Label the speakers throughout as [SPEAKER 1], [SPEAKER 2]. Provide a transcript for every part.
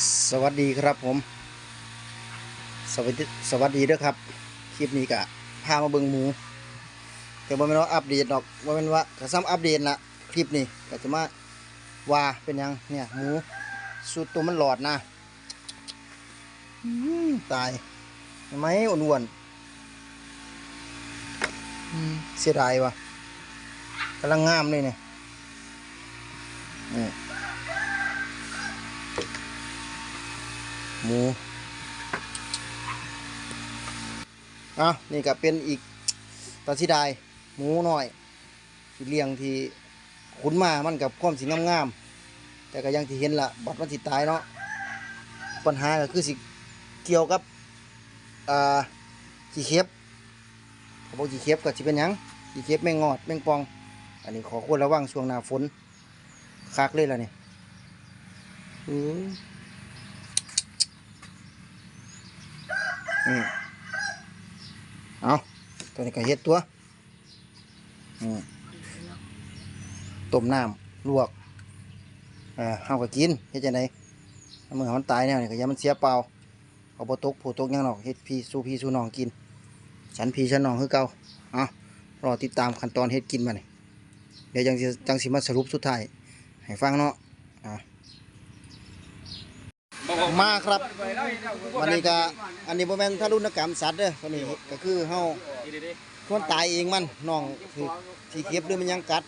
[SPEAKER 1] สวัสดีครับผม สวัสดีสวัสดีเด้อครับ คลิปนี้กะพามาเบิ่งหมู แต่บ่แม่นว่าอัปเดตดอกบ่แม่นว่าก็ซ้ำอัปเดตละคลิปนี้ก็จะมาว่าเป็นหยังเนี่ยหมูสุดตัวมันหลอดนะอื้อตายเห็นไหมอ้วนๆอืมเสียดายว่ะกำลังงามเลยเนี่ย หมูอ้านี่ก็เป็นอีกตาชิดายหมูน้อยที่เลี้ยงที่ขุนมามันกับความสีงามๆแต่ก็ยังที่เห็นละบัดมันสิตายเนาะปัญหาก็คือสิเกี่ยวกับอ่าขี้เข็บเขาบอกขี้เข็บก็สิเป็นยังขี้เข็บแมงงอดแมงปอง อันนี้ขอควรระวังช่วงหน้าฝนคักเลยล่ะนี่อือ อืมเอาตัวนี้ก็เฮ็ดตัวอืมต้มน้ำลวกเออเฮาก็กินเฮ็ดจังไดเมื่อมันตายแนวนี่ก็อย่ามันเสียเปล่าเอาบ่ตกผู้ตกยังหรอกเฮ็ดพี่สู่พี่สู่น้องกิน ฉันพี่ฉันน้องคือเก่าเอารอติดตามขั้นตอนเฮ็ดกินมานี่เดี๋ยวจังสิจังสิมาสรุปสุดท้ายให้ฟังเนาะอะ มาครับวันนี้ก็อันนี้บ่แม่นทารุณกรรมสัตว์เด้อวันนี้ก็คือเฮาคนตายเองมันน้องถือขี้เข็บหรือมันยังกัด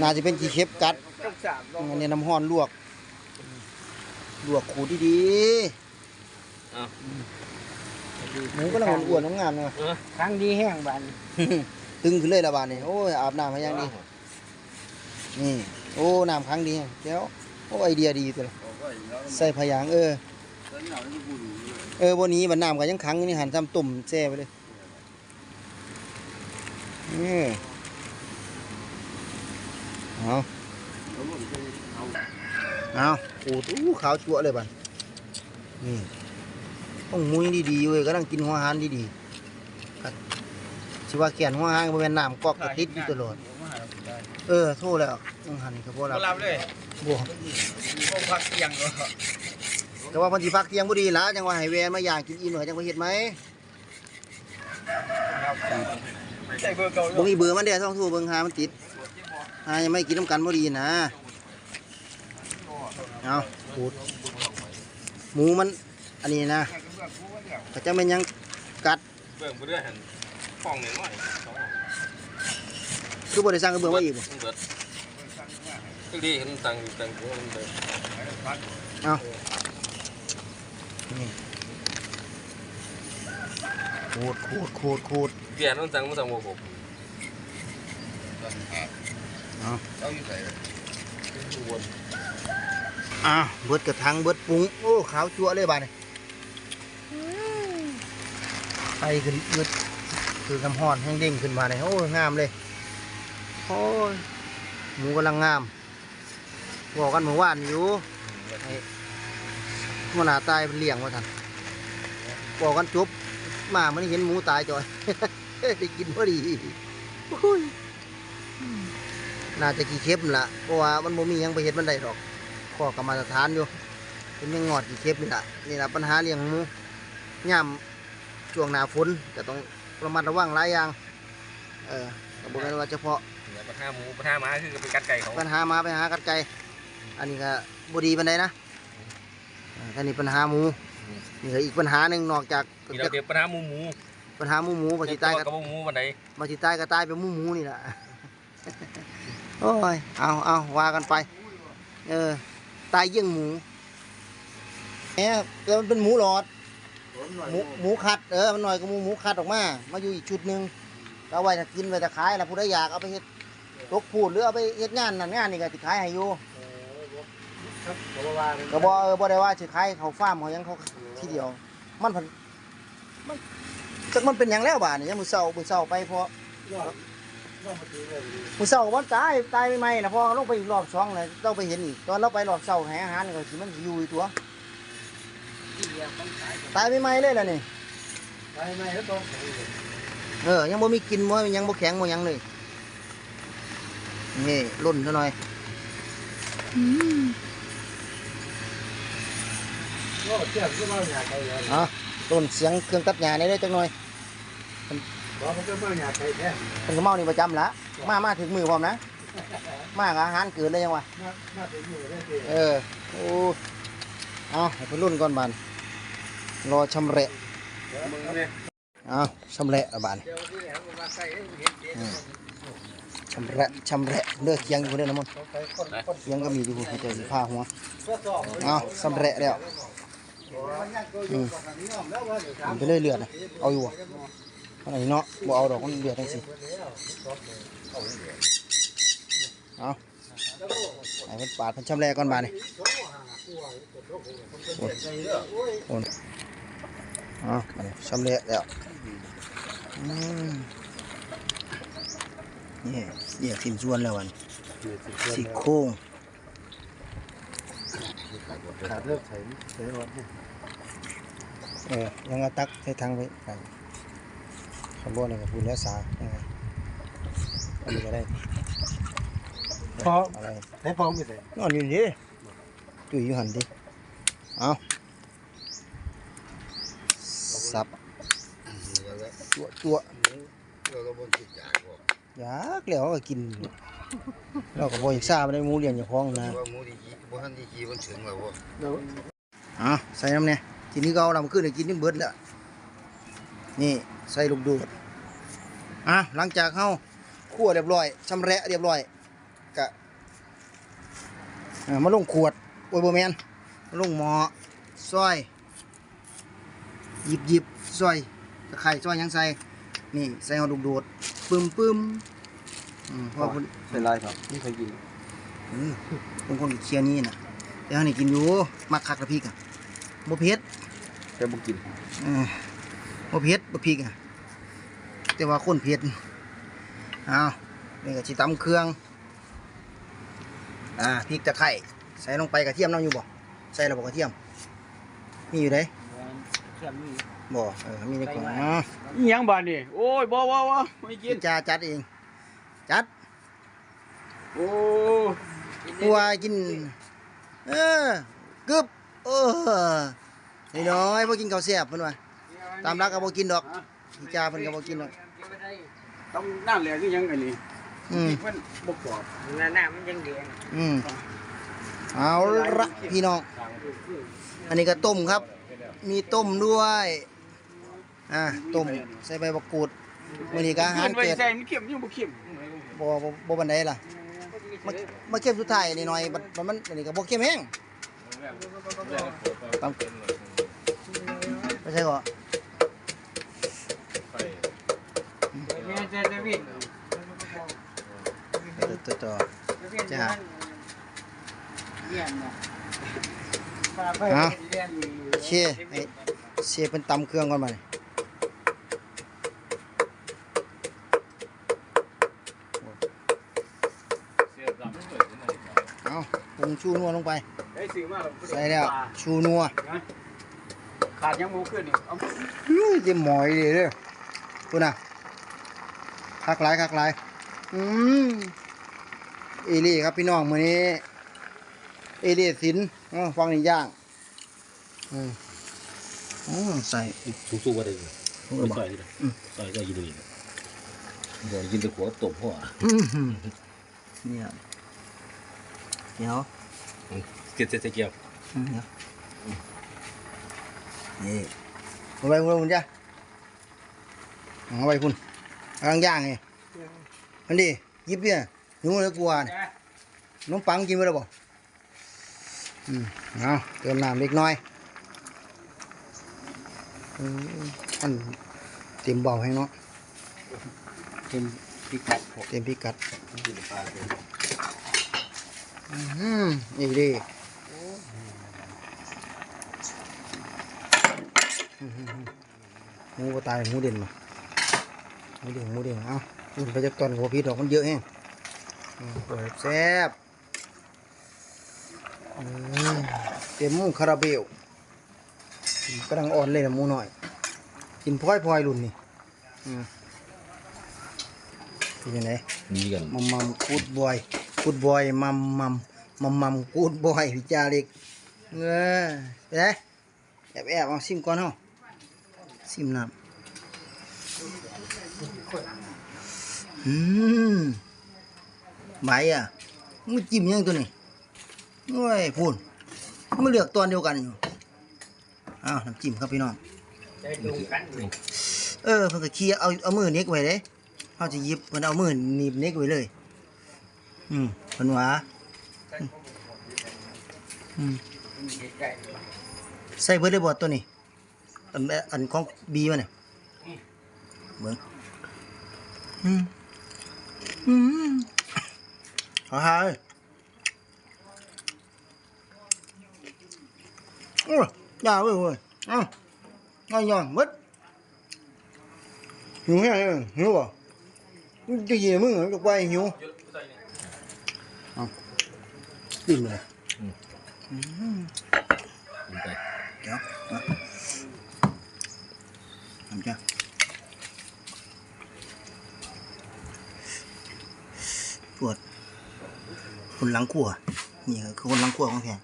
[SPEAKER 1] น่าจะเป็นขี้เข็บกัดอันนี้น้ำห้อนลวก ลวกขูดดี
[SPEAKER 2] อ้าว
[SPEAKER 1] ๆหมูก็ลังอ้วนๆงามๆนะ
[SPEAKER 3] ครั้งดีแห้งบาน
[SPEAKER 1] ตึงขึ้นเลยละบาดนี่โอ้ยอาบน้ำให้ยังดีนี่โอ้น้ำครั้งดีเจ้าโอ้ไอเดียดีตัวละ ใส่พยางเออ เออบนนี้บันน้ำก็ยังขังอยู่นี่หันซ้ำตุ่มแช่ไปเลยเอาเอาโอ้โหขาวจั่วเลยบันนี่ต้องมุ้ยดีๆเว้ยกำลังกินหัวอาหารดีๆกัดสิว่าแกนหัวอาหารบ่แม่นน้ำกอกก็ติดอยู่ตลอด เออ โทษแล้วต้องหันก็บ่รับ
[SPEAKER 2] รับเลย
[SPEAKER 1] บ่
[SPEAKER 2] พวกพักเที่ยงก็
[SPEAKER 1] แต่ว่าเพิ่นสิพักเที่ยงบ่ดีล่ะจังว่าให้แวะมาย่างกินอิ่มหน่อยจังว่าเฮ็ดไหม
[SPEAKER 2] ใส่เบอร์เก่า
[SPEAKER 1] บ่มีเบอร์มันเด้ต้องโทรเบิ่งหามันติดหายังไม่กินน้ำกันบ่ดีนะเอาพูดหมูมันอันนี้นะก็จะแม่นยังกัด
[SPEAKER 2] เบิ่งไปเรื่อยหันฟองหนึ่งหน่อยสอง
[SPEAKER 1] คือบ่ได้สั่งกระเบื้องไว้อีกบ่
[SPEAKER 2] เบิ ดก็ดีเห็นตังตังตัวมันเบิด
[SPEAKER 1] เอานี่โคตรโคตรโคตรโคตร
[SPEAKER 2] เปลี่ยนต้องตังมันตังโมกบ
[SPEAKER 1] เอา
[SPEAKER 2] ต้องอยู่ใส่
[SPEAKER 1] อะเบิดกระทังเบิดปรุงโอ้ขาวจั่วเลยบาดนี่ไปขึ้นเบิดคือน้ำห้อนแห้งเด้งขึ้นมาเนี่ยโอ้ยงามเลยโอ้ยหมูกำลังงาม บอกกันเมื่อวานอยู่ให้มันหนาตายเป็นเลี้ยงว่าท่านบอกกันจบมามันเห็นหมูตายจอย ได้กินพอดีโอ้ยน่าจะกี่เข็บนั่นละเพราะว่ามันบ่มีหยังไปเห็ดมันได้ดอกข้อกรรมาตรฐานอยู่เป็นยังงอดกี่เข็บนี่แหละนี่แหละปัญหาเลี้ยงหมูย่ำช่วงหน้าฝนก็ต้องระมัดระวังหลายอย่าง เออก็บอกกันว่าเฉพาะ
[SPEAKER 2] เนี่ยปัญหาหมูปัญหาหมาคือเป็นกัดไก่เขา
[SPEAKER 1] ปัญหามาไปหากัดไก่ อันนี้ก็บดีปันไดนะอ่าอันนี้ปัญหาหมูนี่ก็อีกปัญหาหนึ่งนอกจาก
[SPEAKER 2] มีเราเดียวปัญหาหมูหมู
[SPEAKER 1] ปัญหาหมูหมูปฏิตาย
[SPEAKER 2] กั
[SPEAKER 1] กั
[SPEAKER 2] บบหมูวันไหน
[SPEAKER 1] มาฏิตายก็ตายเป็นหมูหมูนี่แหละ โอ้ย เอาเอาว่ากันไป เออ ตายเยี่ยงหมูเนี่ยแต่มันเป็นหมูหลอด หมูหมูคัด เออ มันหน่อยก็หมูหมูคัดออกมา มาอยู่อีกชุดหนึ่งก็เอาไว้จะกินไว้จะขายแล้วผู้ใดอยากเอาไปเฮ็ดตกพูดหรือเอาไปเฮ็ดงานนั่นงานนี่ก็สิขายให้อยู่ ก็บ่เออบ่ได้ว่าสิขายเขาฟาร์มเขาหยังเขาทีเดียว มันพันมันจักมันเป็นหยังแล้วบาดนี่ยังมื้อเช้ามื้อเช้าไปพอมื้อเช้าก็บ่ตายตายใหม่ๆนะพอลงไปอีกรอบสองเลยต้องไปเห็นอีกตอนเราไปรอบเช้าให้อาหารก็สิมันสิอยู่อีกตัวตายใหม่ๆเลยล่ะนี่
[SPEAKER 3] ไปไหมแล้วต้อง
[SPEAKER 1] เออ ยังบ่มีกินบ่ยังบ่แข็งบ่หยังเลย นี่ล่นซะหน่อย
[SPEAKER 3] โอ้เชื่อก็มาอยากไปเลย
[SPEAKER 1] อะต้นเสียงเครื่องตัดหญ้าในเด้อจักหน่อย
[SPEAKER 3] บอกมันก็มาอยากไปแท้
[SPEAKER 1] เพิ่นก็เมานี่ประจำละมามาถึงมือพร้อมนะ มากับอาหารเกินเลยยังวะ
[SPEAKER 3] มามาถึงอยู่ได้สิ
[SPEAKER 1] เออโอ้เอาให้เพิ่นรุ่นก่อนบานรอชำแหละ
[SPEAKER 2] มึงเนี่ย
[SPEAKER 1] เอาชำแหละละบาน
[SPEAKER 3] เดี๋ยวที่แล้วมาใส่ให้เห็นเด็ด
[SPEAKER 1] ชำแหละชำแหละเลือกเคียงอยู่เด้อนะมนต์
[SPEAKER 3] เขาไปคนคน
[SPEAKER 1] เคียงก็มีอยู่ให้เจ้าสิผ้าหัว
[SPEAKER 3] ตัวสอง
[SPEAKER 1] เอาชำแหละแล้ว
[SPEAKER 3] มันยังตัวอยู่กับนี้อ้อม
[SPEAKER 1] ไปเรื่อยเลือดนะเอาอยู่บ่อันไหนเนาะบ่เอาดอกมันเลือดจังซี่เอาให้เพิ่นปาดเพิ่นชำแหละก่อนบาดนี่ยโอนอ๋อมาเลยสำเร็จแล้วนี่เรียกสิ้นส่วนแล้ววันสี่โครง
[SPEAKER 3] ขาดเลิกใส่ใส่รถ
[SPEAKER 1] เออยังเอาตักใส่ทางไปไปขบวนนี่กับบุญและสายังไงอันนี้ก็ได้
[SPEAKER 3] พอ
[SPEAKER 1] อะไร
[SPEAKER 3] ให้พอไม่ใส่
[SPEAKER 1] นอนอยู่นี่จุยอยู่หันดิเอาสับตัวตัว
[SPEAKER 2] เราก็บนจิตใจบ่
[SPEAKER 1] อยากแล้วก็กิน เราก็บ่อยากทราบได้หมูเลี้ยงอย่าพ้องนะ
[SPEAKER 2] ว่าหมูดีจีบ่ทันดีจีมันถึงแล้วบ่
[SPEAKER 3] เดี๋ยว
[SPEAKER 1] อะใส่น้ำเนี่ยทีนี้ก็เอาน้ำขึ้นให้กินนี่เบิดแล้วนี่ใส่ลูกดูดอะหลังจากเฮาคั่วเรียบร้อยชำแระเรียบร้อยกะอ่ามาลงขวดโอ้ยโบแมนมาลงหม้อซอยหยิบหยิบซอยตะไคร้ซอยหยังใส่นี่ใส่เฮาลูกดูดปึ้มปึ้มอืม เพราะว่าคุณ
[SPEAKER 2] ใส่ลายครับนี่เคยกิน
[SPEAKER 1] อืมบางคนก็เคลียร์นี่น่ะแต่อันนี้กินอยู่มักคักละพริกอะบ่เผ็ด
[SPEAKER 2] แต่บ่กิน
[SPEAKER 1] เออบ่เผ็ดบ่พริกอะแต่ว่าคนเผ็ดเอานี่ก็สิตำเครื่อง อ่าพริกตะไคร้ใส่ลงไปกระเทียมน้ำอยู่บ่ใส่แล้วบ่กระเทียม มีอยู่เด้
[SPEAKER 3] เชื่อมนี่
[SPEAKER 1] บ่เออมีในกล่องอ๋อ
[SPEAKER 4] อิหยังบ้านนี่โอ้ยบ่บ่บ่ไม่กิ
[SPEAKER 1] กิ
[SPEAKER 4] น
[SPEAKER 1] นจาจัดเอง จัด
[SPEAKER 4] โอ้
[SPEAKER 1] กลัวกิน เออกึบเออนี่น้อยบ่กินข้าวแซ่บเพิ่นว่าตามรักก็บ่กินดอกพี่จาเพิ่นก็บ่กินดอก
[SPEAKER 4] ต้องน้ำแหลกคือหยังไงนี่
[SPEAKER 1] อืม
[SPEAKER 4] มันบ่กรอบ
[SPEAKER 3] หน้าหน้ามันยังแดง
[SPEAKER 1] อืมเอาละพี่น้อง อันนี้ก็ต้มครับ มีต้มด้วย อ่าต้มใส่ใบมะกรูดมื้อนี้ก็อาหาร
[SPEAKER 4] ไว้
[SPEAKER 1] เกิด
[SPEAKER 4] ใส่มันเค็มยังบ่เค็ม
[SPEAKER 1] บ่บ่บ่บันไดล่ะมามาเข้มสุดท้ายนี่หน่อยบัดบัดมันอันนี้ก็บ่เข้มแฮงตามไม่ใช่ก็
[SPEAKER 3] เนี่ยจะจะวิ่ง
[SPEAKER 1] ตัวต่อจ้า
[SPEAKER 3] เลี้ยงนะปลาไปเลี้ยงอยู่
[SPEAKER 1] โอเคให้เชฟเป็นตำเครื่องก่อนมานี่เอา งชูนัวลงไป
[SPEAKER 4] ได้ซื้อมา
[SPEAKER 1] ใส่แล้ว ชูนัว
[SPEAKER 4] ขาดยังบ่ขึ้นนี่เอา
[SPEAKER 1] อุ้ยเต็มหมอยเลยเด้อคุณน่ะคักหลายคักหลายอืมเอเลี่ครับพี่น้องมื้อนี้ เอเลี่สินอ๋อฟังนี่ย่าง อืมอ๋อใส่
[SPEAKER 5] สู้ๆว่าได้
[SPEAKER 1] เออ
[SPEAKER 5] ไม่
[SPEAKER 1] บ่
[SPEAKER 5] ใส่เลยใส่ก็ยินดีบ่ยินแต่หัวตบหัว
[SPEAKER 1] อื้อหือเนี่ยเดี๋ยว
[SPEAKER 5] เกียดเกียว
[SPEAKER 1] อืมเดี๋ยวนี่เอาไปคุณคุณจ้ะเอาไปคุณกำลังย่างไงมันดิหยิบเนี่ยหนูเลยกลัวเนี่ยน้องปังกินไปแล้วบ่อืมเอาเติมน้ำเล็กน้อยมันเต็มเบาให้เนาะ
[SPEAKER 5] เต็มพิกัด
[SPEAKER 1] เต็มพิกัด นี่ดิหมูก็ตายหมูเด่นมาหมูเด่นหมูเด่นเอ้าอุ่นไปจากตอนหัวพีดอกมันเยอะแฮงอืมเปิดแซ่บอืมเต็มหมูคาราเบลกำลังอ่อนเลยนะหมูหน่อย กินพลอยพลอยๆรุ่นนี่อืมเป็นยังไง
[SPEAKER 5] มีกัน
[SPEAKER 1] มัมมัมกูดบอย กูดบอยมัมมัมมัมมัมกูดบอยพี่จาเล็กเออเห็นไหมอบแอบเอาซิมก่อนเฮาซิมน้ำอืมไหมอะมึงจิ้มยังตัวนี้โอ้ยพูนมึงเลือกตอนเดียวกันอยู่อ้าวน้ำจิ้มครับพี่น้องเออเพิ่นก็เคลียเอาเอามือเน็กไว้เด้เฮาจะยิบเพิ่นเอามือหนีบเน็กไว้เลย อืมเพิ่นว่าอืมใส่เบิดเลยบ่ตัวนี้ อันอันของบีมันน่ะเบิ่งอืมอืมฮ่าฮ่าเอ้ยโอ้ยยาวเว้ยเว้ยอ้าง่ายย่อนมดหิวแห้งเลยหิวป่ะจะเยี่ยมึงหรอจะไปหิว ดิ้นเลย
[SPEAKER 5] กินไป
[SPEAKER 1] เดี๋ยวเอาทำจ้ะปวดคนหลังขัวนี่คือคนหลังขัวของแท้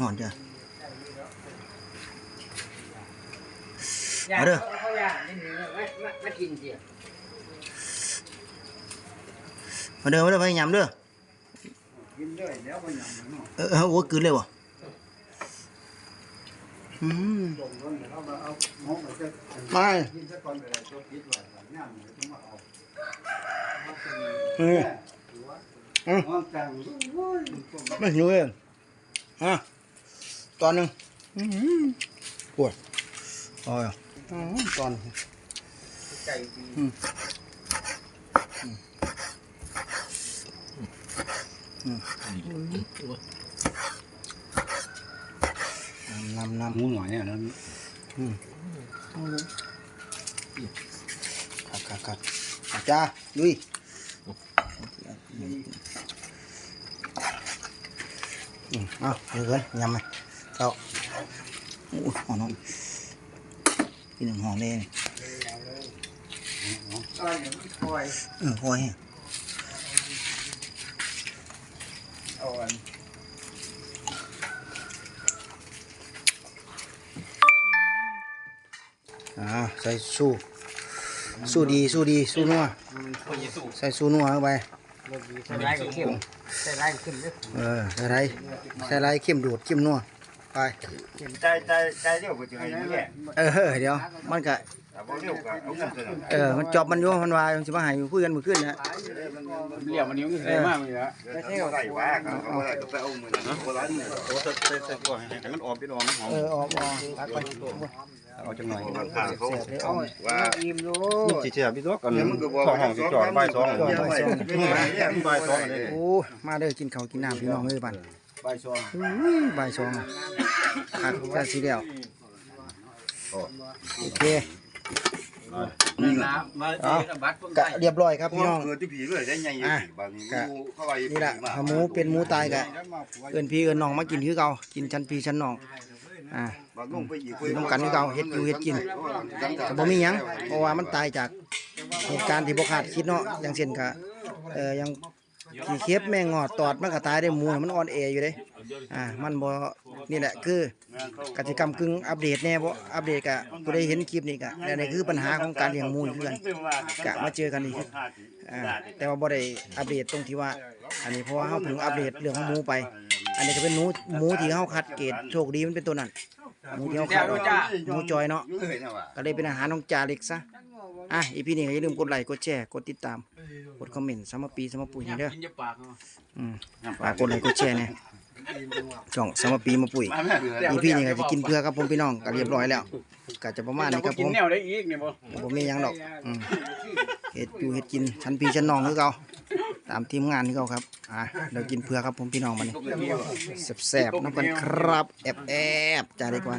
[SPEAKER 1] หอนจ้ะเอาเด้อ
[SPEAKER 3] เขาย่างนี่นี่มามามากินสิ
[SPEAKER 1] มาเด้อมาเด้อไปยำเด้อ
[SPEAKER 4] เลยแล้วบ่หยังเนาะ
[SPEAKER 1] เออเออโอ้กลืนเลยวะอืม
[SPEAKER 4] ลงต้นแล้วมาเอาหมองไปจะ
[SPEAKER 1] ไม่
[SPEAKER 4] กินซะก่อนไปได้ตัวคิดว้ย่างเลยต้องมาเอา
[SPEAKER 1] เออ
[SPEAKER 4] อืมองกลางโอ้ย
[SPEAKER 1] ไม่หิวเลยฮะตอนหนึ่งอืมปวดอ๋อยอืมตอน
[SPEAKER 3] ไก่ดี
[SPEAKER 1] น้ำน้ำ
[SPEAKER 5] หมูหน่อยเนี่ยนะ
[SPEAKER 1] ขัดขัดขัดขัดจ้าลุยอืมเอาเดี๋ยยำไหมเจ้าอุ้หอมน้องกินหนึ่งหอมเลยนี่
[SPEAKER 3] ซอยอย่างนี้คอย
[SPEAKER 1] เออหอย แห้ง
[SPEAKER 3] เอาอัน
[SPEAKER 1] อ่าใส่สู้ สู้ดีสู้ดีสู้นัว
[SPEAKER 2] พระเยซู
[SPEAKER 1] ใส่สู้นัวเข้าไป
[SPEAKER 3] ใส่ไรก็เข้มใส่ไรก็เข้มเด้อ
[SPEAKER 1] เออใส่ไรใส่ไรเข้มดูดเข้มนัวไป
[SPEAKER 6] ใจใจใจเดียวก็จะให้นี่แหละ
[SPEAKER 1] เออเดี๋ยวมันก็
[SPEAKER 6] แต่ว่า เดียวก็เอาเงินเสนอ
[SPEAKER 1] เออมันจอบมันอยู่มันว่ามันสิมาให้คุยกันมื้อคืนนะ
[SPEAKER 4] เลี้ยวมันนิ้วนี่ใส่มากเลยละ
[SPEAKER 6] ไม่ใช่เอาได้ว่าก็เอาได้ก็ไปเอามือนะโบราณเนี่ย
[SPEAKER 5] โอ้ใส่ใส่ใส่ตัวให้ให้มันออกเป็นออกมันหอม
[SPEAKER 1] เออออกออกรักไป
[SPEAKER 5] เอาจังหน่อย
[SPEAKER 6] บางทางเขา
[SPEAKER 3] เอา
[SPEAKER 6] ว่า
[SPEAKER 3] อิ่มโล
[SPEAKER 5] นี่
[SPEAKER 3] ด
[SPEAKER 5] สิเสียพี่ตัวกัน
[SPEAKER 6] เนี่ยมันก็บอก
[SPEAKER 5] สองห้องสิจอดบ่ายสอง
[SPEAKER 6] จอดบ่ายสองเนี่ยบ่ายสองนี่
[SPEAKER 1] โอ้มาเด้อกินข้าวกินน้ำพี่น้องเอ้ยบัด
[SPEAKER 4] ใบซอง
[SPEAKER 1] อุ้ยบ่ายสองอะคักจะสิแล้วโอเค
[SPEAKER 4] น้ำมาที่บัตรเพิ่ง
[SPEAKER 1] กะเรียบร้อยครับ
[SPEAKER 6] พี่
[SPEAKER 1] พี่
[SPEAKER 6] น้
[SPEAKER 1] น้
[SPEAKER 6] อ
[SPEAKER 1] องง
[SPEAKER 6] เกิดที่ผีเลยได้ไงบางนี้เข้าไป
[SPEAKER 1] นี่แหละถ้าหมูเป็นหมูตายกะเอิ้นพี่เอิ้นน้องมากินคือเก่ากินชั้นพี่ชั้นน้องอ่า
[SPEAKER 6] บางลงไปอีก
[SPEAKER 1] ก็บ่มีหยังเพราะว่ามันตายจากเหตุการณ์ที่บ่คาดคิดเนาะอย่างเช่นกะเอ่อยัง ขี้เข็บแมงงอดตอดมันก็ตายได้หมูน่ะมันอ่อนแออยู่เด้อ่ามันบ่นี่แหละคือกติกรรมกึ่งอัปเดตแน่บ่อัปเดตกะผู้ใดเห็นคลิปนี่กะและนี่คือปัญหาของการเลี้ยงหมูคือกันกะมาเจอกันอีกอ่าแต่ว่าบ่ได้อัปเดตตรงที่ว่า อันนี้เพราะว่าเฮาเพิ่งอัปเดตเรื่องของหมูไป อันนี้ก็เป็นหนูหมูที่เฮาคัดเกรดโชคดีมันเป็นตัวนั้นหมูที่เฮาคัดไว้หมูจอยเนาะก็เลยเป็นอาหารของจาเล็กซะ อะอีพีนี้ก็อย่าลืมกดไลค์กดแชร์กดติดตามกดคอมเมนต์สำหรับปีสำหรับปุ๋ยนี่เด้อ
[SPEAKER 4] กินจะปากเนาะ
[SPEAKER 1] อืมฝากกดไลค์กดแชร์เนี่ยช่องสำหรับปีมาปุ๋ยอีพีนี้ก็จะกินเพื่อครับผมพี่น้องก็เรียบร้อยแล้วก็จะประมาณนี้ครับ
[SPEAKER 4] กิ
[SPEAKER 1] ผ
[SPEAKER 4] น
[SPEAKER 1] ม
[SPEAKER 4] แนวได้อีกเนี่ยบ่
[SPEAKER 1] ผมมีหยังดอกอืมเฮ็ดอยู่เฮ็ดกินชั้นพี่ชั้นน้องคือเก่าตามทีมงานคือเก่าครับ อะเดี๋ยวกินเพื่อครับผมพี่น้องมานี่แซ่บๆน้ำกันครับ แอบๆจ้าดีกว่า